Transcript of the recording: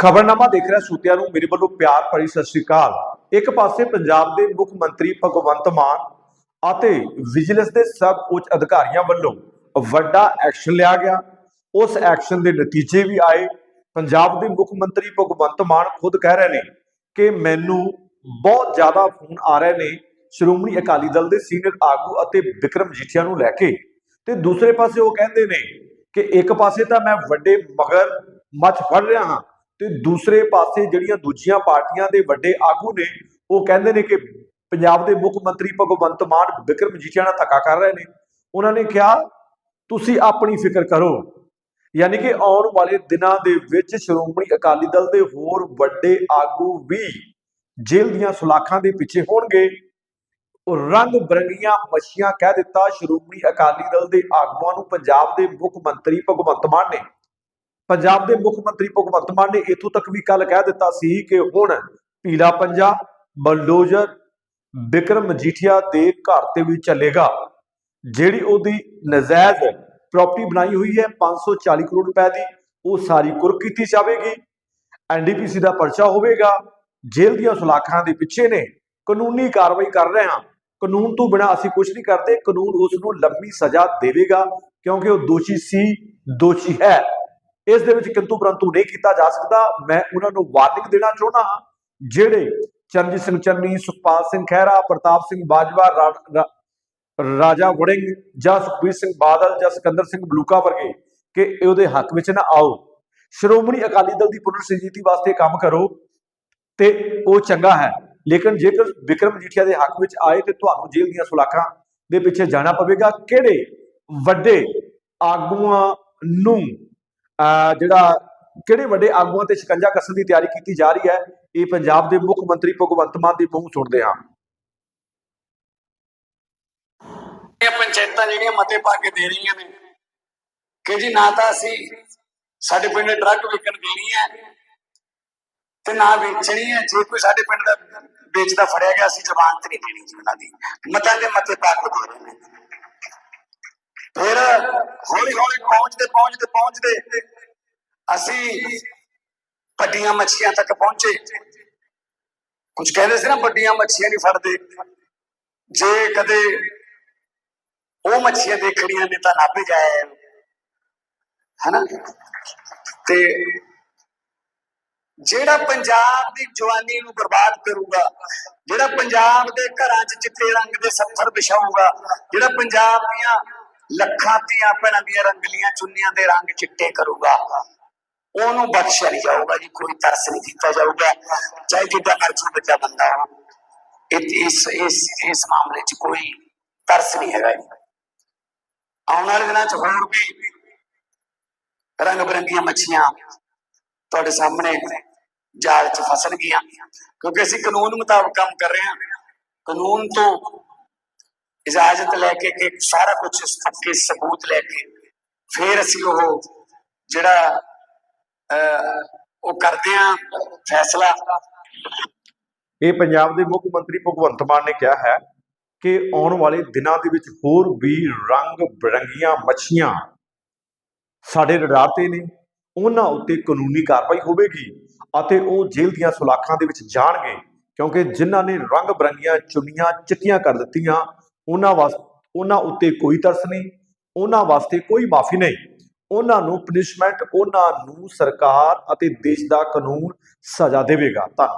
ਖਬਰਨਾਮਾ ਦੇਖ ਰਿਹਾ ਸੂਤਿਆਂ ਨੂੰ ਮੇਰੇ ਵੱਲੋਂ ਪਿਆਰ ਭਰੀ ਸਤਿ ਸ੍ਰੀ ਅਕਾਲ। ਇੱਕ ਪਾਸੇ ਪੰਜਾਬ ਦੇ ਮੁੱਖ ਮੰਤਰੀ ਭਗਵੰਤ ਮਾਨ ਅਤੇ ਵਿਜੀਲੈਂਸ ਦੇ ਸਭ ਉੱਚ ਅਧਿਕਾਰੀਆਂ ਵੱਲੋਂ ਵੱਡਾ ਐਕਸ਼ਨ ਲਿਆ ਗਿਆ। ਉਸ ਐਕਸ਼ਨ ਦੇ ਨਤੀਜੇ ਵੀ ਆਏ। ਪੰਜਾਬ ਦੇ ਮੁੱਖ ਮੰਤਰੀ ਭਗਵੰਤ ਮਾਨ ਖੁਦ ਕਹਿ ਰਹੇ ਨੇ ਕਿ ਮੈਨੂੰ ਬਹੁਤ ਜ਼ਿਆਦਾ ਫੋਨ ਆ ਰਹੇ ਨੇ ਸ਼੍ਰੋਮਣੀ ਅਕਾਲੀ ਦਲ ਦੇ ਸੀਨੀਅਰ ਆਗੂ ਅਤੇ ਵਿਕਰਮ ਜੀਠੀਆ ਨੂੰ ਲੈ ਕੇ। ਤੇ ਦੂਸਰੇ ਪਾਸੇ ਉਹ ਕਹਿੰਦੇ ਨੇ ਕਿ ਇੱਕ ਪਾਸੇ ਤਾਂ ਮੈਂ ਵੱਡੇ ਮਗਰ ਮੱਛ ਫੜ ਰਿਹਾ ਹਾਂ। ਤੇ ਦੂਸਰੇ ਪਾਸੇ ਜਿਹੜੀਆਂ ਦੂਜੀਆਂ ਪਾਰਟੀਆਂ ਦੇ ਵੱਡੇ ਆਗੂ ਨੇ, ਉਹ ਕਹਿੰਦੇ ਨੇ ਕਿ ਪੰਜਾਬ ਦੇ ਮੁੱਖ ਮੰਤਰੀ ਭਗਵੰਤ ਮਾਨ ਵਿਕਰਮ ਜੀਠੀਆ ਨਾਲ ਧੱਕਾ ਕਰ ਰਹੇ ਨੇ। ਉਹਨਾਂ ਨੇ ਕਿਹਾ, ਤੁਸੀਂ ਆਪਣੀ ਫਿਕਰ ਕਰੋ। ਯਾਨੀ ਕਿ ਆਉਣ ਵਾਲੇ ਦਿਨਾਂ ਦੇ ਵਿੱਚ ਸ਼੍ਰੋਮਣੀ ਅਕਾਲੀ ਦਲ ਦੇ ਹੋਰ ਵੱਡੇ ਆਗੂ ਵੀ ਜੇਲ੍ਹ ਦੀਆਂ ਸੁਲਾਖਾਂ ਦੇ ਪਿੱਛੇ ਹੋਣਗੇ। ਰੰਗ ਬਰੰਗੀਆਂ ਮੱਛੀਆਂ ਕਹਿ ਦਿੱਤਾ, ਸ਼੍ਰੋਮਣੀ ਅਕਾਲੀ ਦਲ ਦੇ ਆਗੂਆਂ ਨੂੰ ਪੰਜਾਬ ਦੇ ਮੁੱਖ ਮੰਤਰੀ ਭਗਵੰਤ ਮਾਨ ਨੇ। ਪੰਜਾਬ ਦੇ ਮੁੱਖ ਮੰਤਰੀ ਭਗਵੰਤ ਮਾਨ ਨੇ ਇਥੋਂ ਤੱਕ ਵੀ ਕੱਲ ਕਹਿ ਦਿੱਤਾ ਸੀ ਕਿ ਹੁਣ ਪੀਲਾ ਪੰਜਾ, ਬਲਡੋਜ਼ਰ ਬਿਕਰਮ ਮਜੀਠੀਆ ਦੇ ਘਰ ਤੇ ਵੀ ਚੱਲੇਗਾ। ਜਿਹੜੀ ਉਹਦੀ ਨਜਾਇਜ਼ ਪ੍ਰਾਪਰਟੀ ਬਣਾਈ ਹੋਈ ਹੈ 540 ਕਰੋੜ ਰੁਪਏ ਦੀ, ਉਹ ਸਾਰੀ ਕੁਰਕ ਕੀਤੀ ਜਾਵੇਗੀ। ਐਨਡੀਪੀਸੀ ਦਾ ਪਰਚਾ ਹੋਵੇਗਾ। ਜੇਲ੍ਹ ਦੀਆਂ ਸੁਲਾਖਾਂ ਦੇ ਪਿੱਛੇ ਨੇ ਕਾਨੂੰਨੀ ਕਾਰਵਾਈ ਕਰ ਰਹੇ ਹਾਂ। ਕਾਨੂੰਨ ਤੋਂ ਬਿਨਾ ਅਸੀਂ ਕੁਝ ਨਹੀਂ ਕਰਦੇ। ਕਾਨੂੰਨ ਉਸ ਨੂੰ ਲੰਮੀ ਸਜ਼ਾ ਦੇਵੇਗਾ, ਕਿਉਂਕਿ ਉਹ ਦੋਸ਼ੀ ਸੀ, ਦੋਸ਼ੀ ਹੈ। ਇਸ ਦੇ ਵਿੱਚ ਕਿੰਤੂ ਪਰੰਤੂ ਨਹੀਂ ਕੀਤਾ ਜਾ ਸਕਦਾ। ਮੈਂ ਉਹਨਾਂ ਨੂੰ ਵਾਰਨਿੰਗ ਦੇਣਾ ਚਾਹੁੰਦਾ ਹਾਂ, ਜਿਹੜੇ ਚਰਨਜੀਤ ਸਿੰਘ ਚੰਨੀ, ਸੁਖਪਾਲ ਸਿੰਘ ਖਹਿਰਾ, ਪ੍ਰਤਾਪ ਸਿੰਘ ਬਾਜਵਾ ਰਾਜਾ ਵੜਿੰਗ ਜਾਂ ਸੁਖਬੀਰ ਸਿੰਘ ਬਾਦਲ ਜਾਂ ਸਿਕੰਦਰ ਸਿੰਘ ਬਲੂਕਾ ਵਰਗੇ ਕਿ ਉਹਦੇ ਹੱਕ ਵਿੱਚ ਨਾ ਆਓ। ਸ਼੍ਰੋਮਣੀ ਅਕਾਲੀ ਦਲ ਦੀ ਪੁਨਰ ਸੰਜੀਤੀ ਵਾਸਤੇ ਕੰਮ ਕਰੋ ਤੇ ਉਹ ਚੰਗਾ ਹੈ। ਲੇਕਿਨ ਜੇਕਰ ਵਿਕਰਮ ਜੀਠੀਆ ਦੇ ਹੱਕ ਵਿੱਚ ਆਏ ਤੇ ਤੁਹਾਨੂੰ ਜੇਲ੍ਹ ਦੀਆਂ ਸੁਲਾਖਾਂ ਦੇ ਪਿੱਛੇ ਜਾਣਾ ਪਵੇਗਾ, ਕਿਹੜੇ ਵੱਡੇ ਆਗੂਆਂ ਨੂੰ ਜਿਹੜਾ ਕਿਹੜੇ ਵੱਡੇ ਆਗੂਆਂ ਤੇ ਸ਼ਿਕੰਜਾ ਕੱਸਣ ਦੀ ਤਿਆਰੀ ਕੀਤੀ ਜਾ ਰਹੀ ਹੈ, ਇਹ ਪੰਜਾਬ ਦੇ ਮੁੱਖ ਮੰਤਰੀ ਭਗਵੰਤ ਮਾਨ ਦੇ ਮੂੰਹ ਸੁਣਦੇ ਹਾਂ। ਇਹ ਪੰਚਾਇਤਾਂ ਜਿਹੜੀਆਂ ਮਤੇ ਪਾ ਕੇ ਦੇ ਰਹੀਆਂ ਨੇ, ਕਿ ਜੀ ਨਾ ਤਾਂ ਅਸੀਂ ਸਾਡੇ ਪਿੰਡ ਡਰੱਗ ਵਿਕਣ ਦੇਣੀ ਹੈ ਤੇ ਨਾ ਵੇਚਣੀ ਹੈ, ਜੇ ਕੋਈ ਸਾਡੇ ਪਿੰਡ ਦਾ ਵੇਚਦਾ ਫੜਿਆ ਗਿਆ, ਅਸੀਂ ਜ਼ਮਾਨਤ ਨਹੀਂ ਦੇਣੀ ਜੀ ਉਹਨਾਂ ਦੀ। ਮਤਾਂ ਦੇ ਮਤੇ ਪਾ ਕੇ ਦੇ ਰਹੇ ਨੇ। ਫਿਰ ਹੌਲੀ ਹੌਲੀ ਪਹੁੰਚਦੇ ਪਹੁੰਚਦੇ ਪਹੁੰਚਦੇ ਅਸੀਂ ਵੱਡੀਆਂ ਮੱਛੀਆਂ ਤੱਕ ਪਹੁੰਚੇ। ਕੁਝ ਕਹਿੰਦੇ ਸੀ ਨਾ, ਵੱਡੀਆਂ ਮੱਛੀਆਂ ਨਹੀਂ ਫੜਦੇ। ਜੇ ਕਦੇ ਉਹ ਮੱਛੀਆਂ ਦੇਖਣੀਆਂ ਨੇ ਤਾਂ ਨਾਭੇ ਜਾਇਆ ਹਨਾ? ਤੇ ਜਿਹੜਾ ਪੰਜਾਬ ਦੀ ਜਵਾਨੀ ਨੂੰ ਬਰਬਾਦ ਕਰੂਗਾ, ਜਿਹੜਾ ਪੰਜਾਬ ਦੇ ਘਰਾਂ 'ਚ ਚਿੱਟੇ ਰੰਗ ਦੇ ਸੱਥਰ ਵਿਛਾਊਗਾ, ਜਿਹੜਾ ਪੰਜਾਬ ਦੀਆਂ ਲੱਖਾਂ ਦੀਆਂ ਭੈਣਾਂ ਦੀਆਂ ਰੰਗਲੀਆਂ ਚੁੰਨੀਆਂ ਦੇ ਰੰਗ ਚਿੱਟੇ ਕਰੂਗਾ ਉਹਨੂੰ ਬਖਸ਼ਿਆ ਨਹੀਂ ਜਾਊਗਾ ਜੀ ਕੋਈ ਤਰਸ ਨਹੀਂ ਕੀਤਾ ਜਾਊਗਾ ਚਾਹੇ ਜਿੱਦਾਂ ਮਰਜ਼ੀ ਬੱਚਾ ਬੰਦਾ ਹੋ ਇਹ- ਇਸ ਇਸ ਇਸ ਮਾਮਲੇ 'ਚ ਕੋਈ ਤਰਸ ਨਹੀਂ ਹੈਗਾ ਜੀ ਆਉਣ ਵਾਲੇ ਦਿਨਾਂ 'ਚ ਹੋਰ ਵੀ ਰੰਗ ਬਰੰਗੀਆਂ ਮੱਛੀਆਂ ਤੁਹਾਡੇ ਸਾਹਮਣੇ ਜਾਲ 'ਚ ਫਸਣਗੀਆਂ ਕਿਉਂਕਿ ਅਸੀਂ ਕਾਨੂੰਨ ਮੁਤਾਬਕ ਕੰਮ ਕਰ ਰਹੇ ਹਾਂ ਕਾਨੂੰਨ ਤੋਂ ਇਜਾਜ਼ਤ ਲੈ ਕੇ ਕਿ ਸਾਰਾ ਕੁਝ ਪੱਕੇ ਸਬੂਤ ਲੈ ਕੇ ਫਿਰ ਅਸੀਂ ਉਹ ਜਿਹੜਾ ਅਹ, ਉਹ ਕਰਦੇ ਹਾਂ ਫੈਸਲਾ। ਇਹ ਪੰਜਾਬ ਦੇ ਮੁੱਖ ਮੰਤਰੀ ਭਗਵੰਤ ਮਾਨ ਨੇ ਕਿਹਾ ਹੈ ਕਿ ਆਉਣ ਵਾਲੇ ਦਿਨਾਂ ਦੇ ਵਿੱਚ ਹੋਰ ਵੀ ਰੰਗ ਬਰੰਗੀਆਂ ਮੱਛੀਆਂ ਸਾਡੇ ਰਡਾਰ ਤੇ ਨੇ। ਉਹਨਾਂ ਉੱਤੇ ਕਾਨੂੰਨੀ ਕਾਰਵਾਈ ਹੋਵੇਗੀ ਅਤੇ ਉਹ ਜੇਲ੍ਹ ਦੀਆਂ ਸੁਲਾਖਾਂ ਦੇ ਵਿੱਚ ਜਾਣਗੇ, ਕਿਉਂਕਿ ਜਿਨ੍ਹਾਂ ਨੇ ਰੰਗ ਬਰੰਗੀਆਂ ਚੁੰਨੀਆਂ ਚਿੱਟੀਆਂ ਕਰ ਦਿੱਤੀਆਂ, ਉਹਨਾਂ ਵਾਸਤੇ ਉਹਨਾਂ ਉੱਤੇ ਕੋਈ ਤਰਸ ਨਹੀਂ, ਉਹਨਾਂ ਵਾਸਤੇ ਕੋਈ ਮਾਫੀ ਨਹੀਂ। ਉਹਨਾਂ ਨੂੰ ਪਨਿਸ਼ਮੈਂਟ ਉਹਨਾਂ ਨੂੰ ਸਰਕਾਰ ਅਤੇ ਦੇਸ਼ ਦਾ ਕਾਨੂੰਨ ਸਜ਼ਾ ਦੇਵੇਗਾ। ਤਾਂ